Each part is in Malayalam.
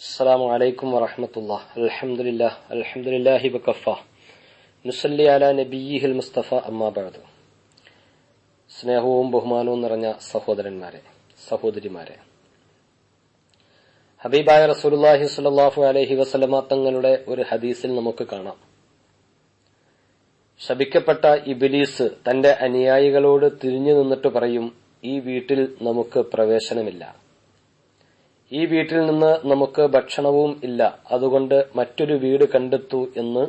السلام عليكم ورحمة الله الحمد لله الحمد لله بكفى نصلي على نبيه المصطفى أما بعد സ്നേഹവും ബഹുമാനവും നിറഞ്ഞ സഹോദരന്മാരെ സഹോദരിമാരെ ഹബീബായ റസൂലുള്ളാഹി സ്വല്ലല്ലാഹു അലൈഹി വസല്ലമ തങ്ങളുടെ ഒരു ഹദീസിൽ നമുക്ക് കാണാം ശപിക്കപ്പെട്ട ഇബിലീസ് തന്റെ അനുയായികളോട് തിരിഞ്ഞു നിന്നിട്ട് പറയും ഈ വീട്ടിൽ നമുക്ക് പ്രവേശനമില്ല ഈ വീട്ടിൽ നിന്ന് നമുക്ക് ഭക്ഷണവും ഇല്ല. അതുകൊണ്ട് മറ്റൊരു വീട് കണ്ടെത്തൂ എന്ന്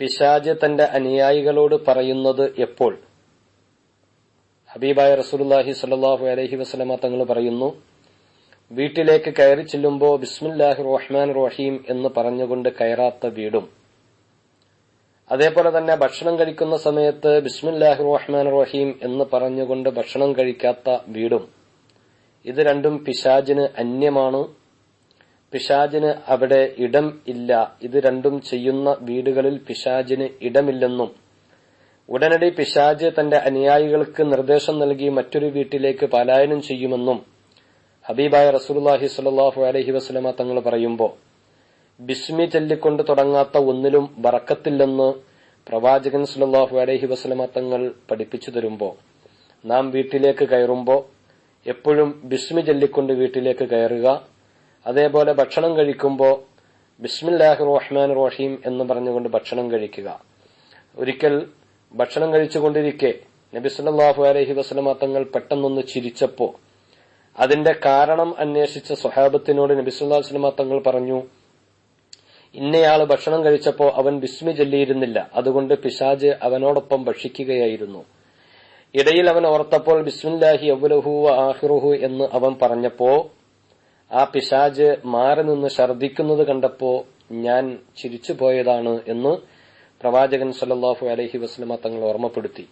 പിശാജ് തന്റെ അനുയായികളോട് പറയുന്നത് എപ്പോൾ? ഹബീബായ റസൂലുള്ളാഹി സ്വല്ലല്ലാഹു അലഹി വസ്ലമ തങ്ങൾ പറയുന്നു വീട്ടിലേക്ക് കയറി ചെല്ലുമ്പോൾ ബിസ്മില്ലാഹി റഹ്മാൻ റഹീം എന്ന് പറഞ്ഞുകൊണ്ട് കയറാത്ത വീടും. അതേപോലെ തന്നെ ഭക്ഷണം കഴിക്കുന്ന സമയത്ത് ബിസ്മില്ലാഹി റഹ്മാൻ റഹീം എന്ന് പറഞ്ഞുകൊണ്ട് ഭക്ഷണം കഴിക്കാത്ത വീടും. ഇത് രണ്ടും പിശാജിന് അന്യമാണ്. പിശാജിന് അവിടെ ഇടം ഇല്ല. ഇത് രണ്ടും ചെയ്യുന്ന വീടുകളിൽ പിശാജിന് ഇടമില്ലെന്നും. ഉടനടി പിശാജ് തന്റെ അനുയായികൾക്ക് നിർദ്ദേശം നൽകി മറ്റൊരു വീട്ടിലേക്ക് പലായനം ചെയ്യുമെന്നും ഹബീബായ റസൂലുള്ളാഹി സ്വല്ലല്ലാഹു അലഹി വസ്ലമ തങ്ങൾ പറയുമ്പോൾ ബിസ്മി ചൊല്ലിക്കൊണ്ട് തുടങ്ങാത്ത ഒന്നിലും വറക്കത്തില്ലെന്ന് പ്രവാചകൻ സുലല്ലാഹു അലഹി വസ്ലമ തങ്ങൾ പഠിപ്പിച്ചു തരുമ്പോൾ നാം വീട്ടിലേക്ക് കയറുമ്പോൾ എപ്പോഴും ബിസ്മി ചൊല്ലിക്കൊണ്ട് വീട്ടിലേക്ക് കയറുക. അതേപോലെ ഭക്ഷണം കഴിക്കുമ്പോൾ ബിസ്മില്ലാഹി റഹ്മാൻ റഹീം എന്ന് പറഞ്ഞുകൊണ്ട് ഭക്ഷണം കഴിക്കുക. ഒരിക്കൽ ഭക്ഷണം കഴിച്ചുകൊണ്ടിരിക്കെ നബി അലഹി തങ്ങൾ പെട്ടെന്നൊന്ന് ചിരിച്ചപ്പോ അതിന്റെ കാരണം അന്വേഷിച്ച സ്വഹാബത്തിനോട് നബി സല്ലല്ലാഹു അലൈഹി വസല്ലമ തങ്ങൾ പറഞ്ഞു ഇന്നയാൾ ഭക്ഷണം കഴിച്ചപ്പോ അവൻ ബിസ്മി ചൊല്ലിയിരുന്നില്ല. അതുകൊണ്ട് പിശാജ് അവനോടൊപ്പം ഭക്ഷിക്കുകയായിരുന്നു. ഇടയിൽ അവൻ ഓർത്തപ്പോൾ ബിസ്മില്ലാഹി അബുലഹു ആഹിറുഹു എന്ന് അവൻ പറഞ്ഞപ്പോ ആ പിശാജ് മാറി നിന്ന് ഛർദിക്കുന്നത് കണ്ടപ്പോ ഞാൻ ചിരിച്ചു പോയതാണ് എന്ന് പ്രവാചകൻ സല്ലാഹു അലഹി വസ്ലമ തങ്ങൾ ഓർമ്മപ്പെടുത്തി.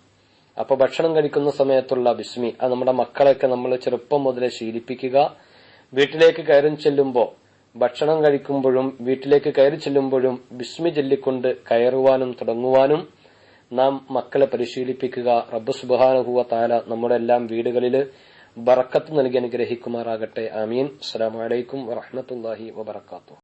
അപ്പൊ ഭക്ഷണം കഴിക്കുന്ന സമയത്തുള്ള ബിസ്മി അത് നമ്മുടെ മക്കളെയൊക്കെ നമ്മൾ ചെറുപ്പം മുതലേ ശീലിപ്പിക്കുക. വീട്ടിലേക്ക് കയറി ചെല്ലുമ്പോൾ ഭക്ഷണം കഴിക്കുമ്പോഴും വീട്ടിലേക്ക് കയറി ചെല്ലുമ്പോഴും ബിസ്മി ചൊല്ലിക്കൊണ്ട് കയറുവാനും തുടങ്ങുവാനും നാം മക്കളെ പരിശീലിപ്പിക്കുക. റബ്ബ് സുബാനുഹുവ താല നമ്മുടെ എല്ലാം വീടുകളിൽ ബറക്കത്ത് നൽകി അനുഗ്രഹിക്കുമാറാകട്ടെ. ആമീൻ. അസ്സലാമലൈക്കും വറഹമത്തല്ലാഹി വബർക്കാത്തു